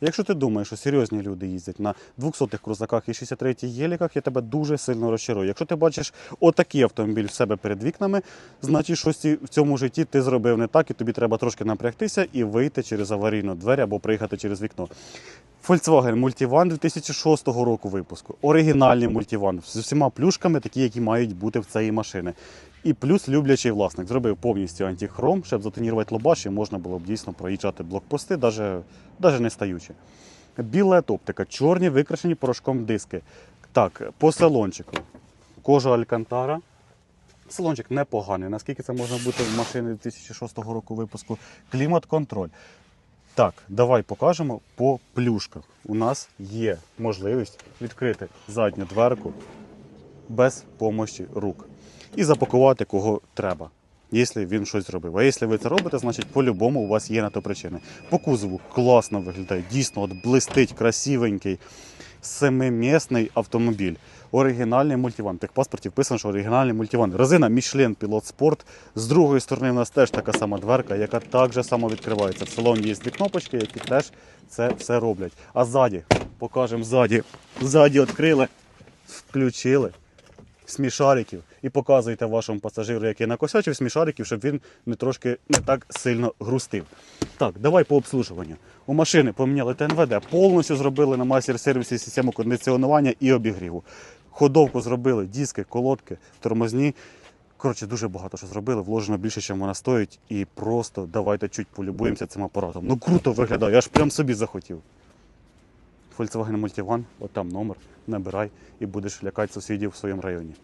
Якщо ти думаєш, що серйозні люди їздять на 200-х крузаках і 63-х єліках, я тебе дуже сильно розчарую. Якщо ти бачиш отакий автомобіль в себе перед вікнами, значить щось в цьому житті ти зробив не так, і тобі треба трошки напрягтися і вийти через аварійну двері або приїхати через вікно. Volkswagen Multivan 2006 року випуску. Оригінальний Multivan з усіма плюшками, такі, які мають бути в цієї машини. І плюс люблячий власник зробив повністю антихром, щоб затонірувати лобаш, і можна було б дійсно проїжджати блокпости, навіть не стаючи. Біла оптика, чорні викрашені порошком диски. Так, по салончику. Кожа Алькантара. Салончик непоганий. Наскільки це можна бути в машині 2006 року випуску? Клімат-контроль. Так, давай покажемо по плюшках. У нас є можливість відкрити задню дверку без помощі рук і запакувати кого треба, якщо він щось зробив. А якщо ви це робите, значить по-любому у вас є на то причини. По кузову класно виглядає, дійсно от блистить, красивенький, семимісний автомобіль. Оригінальний мультиван. В техпаспорті вписано, що оригінальний мультиван. Резина Michelin Pilot Sport. З другої сторони, в нас теж така сама дверка, яка так же само відкривається. В салоні є дві кнопочки, які теж це все роблять. А ззаді, покажемо ззаді. Ззаді відкрили, включили смішариків і показуєте вашому пасажиру, який накосячив смішариків, щоб він не трошки не так сильно грустив. Так, давай по обслужуванню. У машини поміняли ТНВД, повністю зробили на мастер-сервісі систему кондиціонування і обігріву. Ходовку зробили, диски, колодки, тормозні. Коротше, дуже багато що зробили, вложено більше, ніж вона стоїть. І просто давайте чуть полюбуємося цим апаратом. Ну круто виглядає, я ж прям собі захотів. Volkswagen Multivan, от там номер, набирай і будеш лякати сусідів в своєму районі.